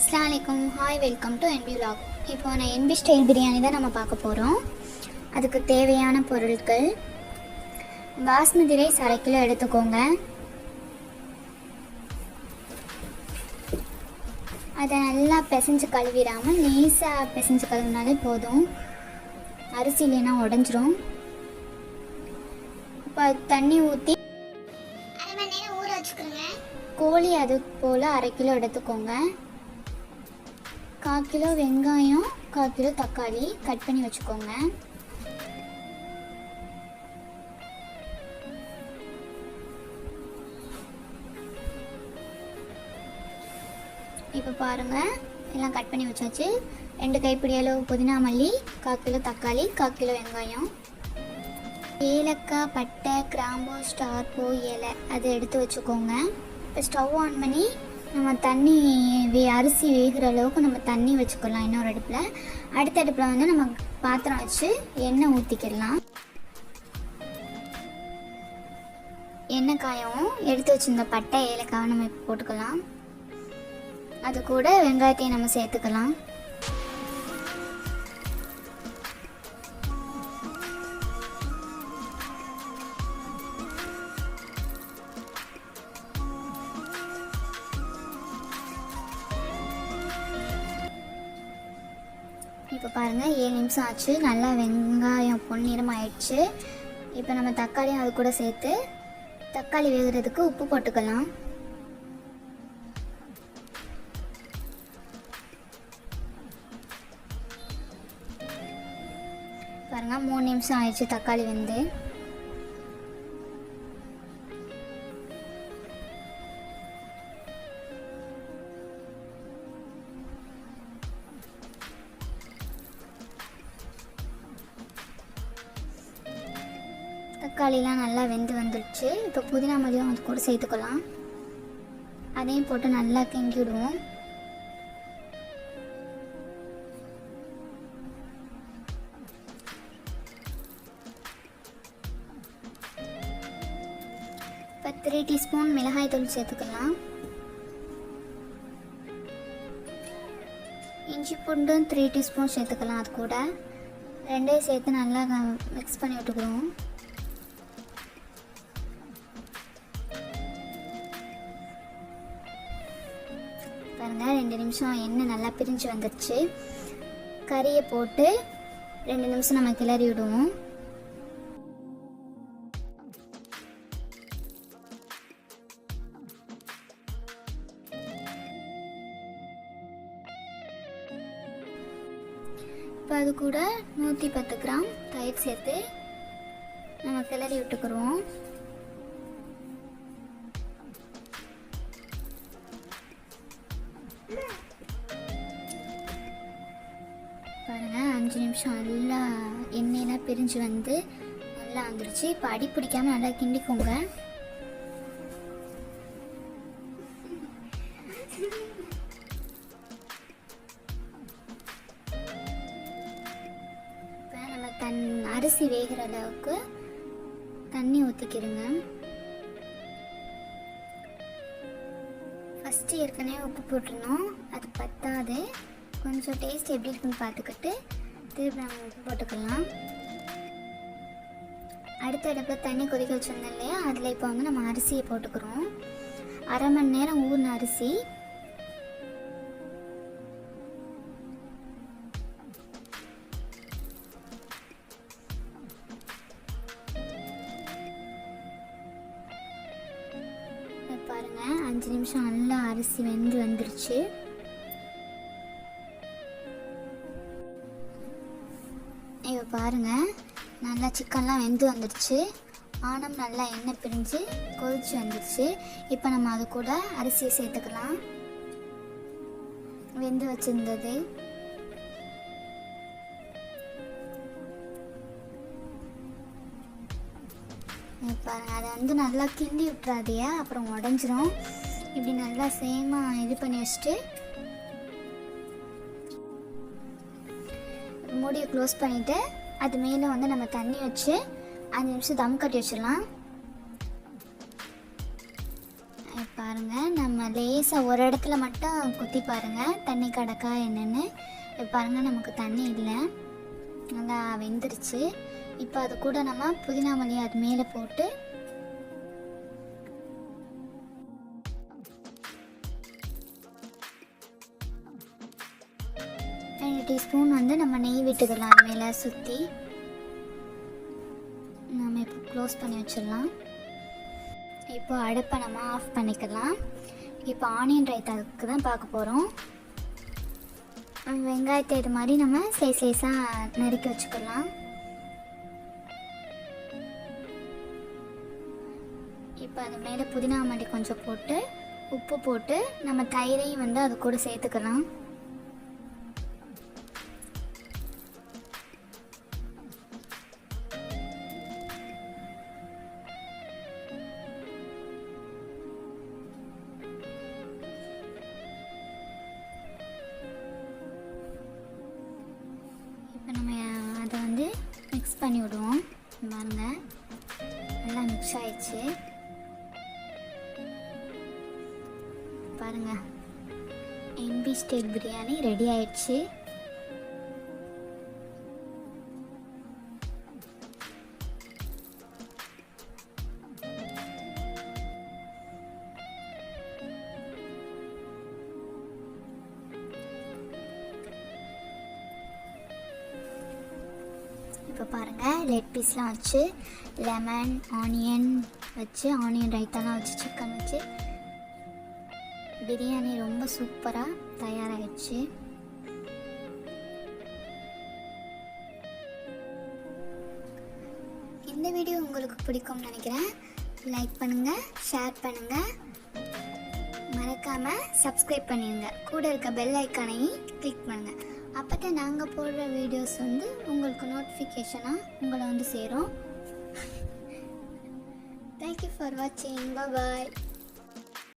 அஸ்லாமலைக்கும் hi welcome to NP vlog. இப்போ நான் NP style biryani தான் நம்ம பார்க்க போகிறோம் அதுக்கு தேவையான பொருட்கள் பாஸ்மதி ரைஸ் அரை கிலோ எடுத்துக்கோங்க. அதை நல்லா பிசைஞ்சு கழுவிடாமல் லேசாக பிசைஞ்சு கழுவினாலே போதும். அரிசி இல்லைன்னா உடஞ்சிரும். இப்போ தண்ணி ஊற்றி கோழி அது போல் அரை கிலோ எடுத்துக்கோங்க. கால் கிலோ வெங்காயம் கால் கிலோ தக்காளி கட் பண்ணி வச்சுக்கோங்க. இப்போ பாருங்கள் எல்லாம் கட் பண்ணி வச்சாச்சு. ரெண்டு கைப்பிடி அளவு புதினா மல்லி கால் கிலோ தக்காளி கால் கிலோ வெங்காயம். ஏலக்காய் பட்டை கிராம்பு ஸ்டார் பூ இலை அதை எடுத்து வச்சுக்கோங்க. இப்போ ஸ்டவ் ஆன் பண்ணி நம்ம தண்ணி வே அரிசி வேகிற அளவுக்கு நம்ம தண்ணி வச்சுக்கலாம் இன்னொரு அடுப்பில். அடுத்த அடுப்பில் வந்து நம்ம பாத்திரம் வச்சு எண்ணெய் ஊற்றிக்கிடலாம் எண்ணெய் காயவும் எடுத்து வச்சுருந்த பட்டை ஏலக்காவை நம்ம இப்போ போட்டுக்கலாம். அது கூட வெங்காயத்தையும் நம்ம சேர்த்துக்கலாம். இப்போ பாருங்கள் ஏழு நிமிஷம் ஆச்சு. நல்லா வெங்காயம் பொன்னிறம் ஆயிடுச்சு இப்போ நம்ம தக்காளியும் அது கூட சேர்த்து தக்காளி வேகிறதுக்கு உப்பு போட்டுக்கலாம். பாருங்கள் மூணு நிமிஷம் ஆயிடுச்சு தக்காளி வந்து. தக்காளிலாம் நல்லா வெந்து வந்துடுச்சு இப்போ புதினா மல்லியும் அது கூட சேர்த்துக்கலாம். அதையும் போட்டு நல்லா கிண்டி விடுவோம் இப்போ த்ரீ டீஸ்பூன் மிளகாய் தூள் சேர்த்துக்கலாம். இஞ்சி பூண்டும் த்ரீ டீஸ்பூன் சேர்த்துக்கலாம் அது கூட. ரெண்டையும் சேர்த்து நல்லா மிக்ஸ் பண்ணி விட்டுக்கிறோம் பாருங்கள் ரெண்டு நிமிஷம் எண்ணெய் நல்லா பிரிஞ்சு வந்துடுச்சு கறியை போட்டு ரெண்டு நிமிஷம் நம்ம கிளறி விடுவோம். இப்போ அது கூட நூற்றி பத்து கிராம் தயிர் சேர்த்து நம்ம கிளறி விட்டுக்குருவோம். நிமிஷம் நல்லா எண்ணெயெல்லாம் பிரிஞ்சு வந்து நல்லா வந்துருச்சு. இப்போ அடி பிடிக்காம நல்லா கிண்டிக்கோங்க. இப்போ நம்ம தன் அரிசி வேகிற அளவுக்கு தண்ணி ஊற்றிக்கிடுங்க ஃபஸ்ட்டு ஏற்கனவே உப்பு போட்டிருந்தோம். அது பத்தாது. கொஞ்சம் டேஸ்ட் எப்படி இருக்குன்னு பார்த்துக்கிட்டு திருப்பி நம்ம உப்பு போட்டுக்கலாம். அடுத்த அடுப்பில் தண்ணி கொதிக்க வச்சுருந்தோம் இல்லையா? அதில் இப்போ வந்து நம்ம அரிசியை போட்டுக்கிறோம். அரை மணி நேரம் ஊறின அரிசி. பாருங்க. அஞ்சு நிமிஷம் நல்லா அரிசி வெந்து வந்துருச்சு. இப்போ பாருங்க. நல்லா சிக்கன்லாம் வெந்து வந்துடுச்சு ஆனம் நல்லா எண்ணெய் பிரிஞ்சு கொதிச்சு வந்துடுச்சு இப்போ நம்ம அது கூட அரிசியை சேர்த்துக்கலாம். வெந்து வச்சிருந்தது. பாருங்கள் பாருங்க அதை வந்து நல்லா கிண்டி விட்டுறாதியா அப்புறம் உடஞ்சிரும். இப்படி நல்லா சேமாக இது பண்ணி வச்சுட்டு மூடியை க்ளோஸ் பண்ணிவிட்டு அது மேலே வந்து நம்ம தண்ணி வச்சு அஞ்சு நிமிஷம் தம் கட்டி வச்சிடலாம். பாருங்கள் நம்ம லேசாக ஒரு இடத்துல மட்டும் குத்தி பாருங்கள் தண்ணி கடக்கா என்னென்னு. இப்போ பாருங்கள் நமக்கு தண்ணி இல்லை. நல்லா வெந்துருச்சு. இப்போ அது கூட நம்ம புதினா மல்லி அது மேலே போட்டு டீஸ்பூன் வந்து நம்ம நெய் விட்டுக்கலாம் அது மேலே சுற்றி. நம்ம இப்போ க்ளோஸ் பண்ணி வச்சிடலாம். இப்போ அடுப்பை நம்ம ஆஃப் பண்ணிக்கலாம். இப்போ ஆனியன் ரைத்தாவுக்கு தான் பார்க்க போகிறோம் வெங்காயத்தை இது மாதிரி நம்ம சைஸ் சைஸாக நறுக்கி வச்சுக்கலாம். இப்போ அது மேலே புதினா மண்டி கொஞ்சம் போட்டு உப்பு போட்டு நம்ம தயிரையும் வந்து அது கூட சேர்த்துக்கலாம். மிக்ஸ் பண்ணி விடுவோம் பாருங்க. நல்லா மிக்ஸ் ஆயிடுச்சு. பாருங்க. எம்பி ஸ்டேட் பிரியாணி ரெடி ஆயிடுச்சு. இப்போ பாருங்கள் லெட் பீஸ்லாம் வச்சு லெமன் ஆனியன் வச்சு ஆனியன் ரைத்தாலாம் வச்சு சிக்கன் வச்சு பிரியாணி ரொம்ப சூப்பராக தயாராகிடுச்சு இந்த வீடியோ உங்களுக்கு பிடிக்கும்னு நினைக்கிறேன். லைக் பண்ணுங்கள் ஷேர் பண்ணுங்கள் மறக்காமல் சப்ஸ்கிரைப் பண்ணிடுங்க. கூட இருக்க பெல் ஐக்கானையும் கிளிக் பண்ணுங்கள் அப்போ தான் நாங்கள் போடுற வீடியோஸ் வந்து உங்களுக்கு நோட்டிஃபிகேஷனாக உங்களை வந்து சேரும். தேங்க்யூ ஃபார் வாட்சிங் பாய்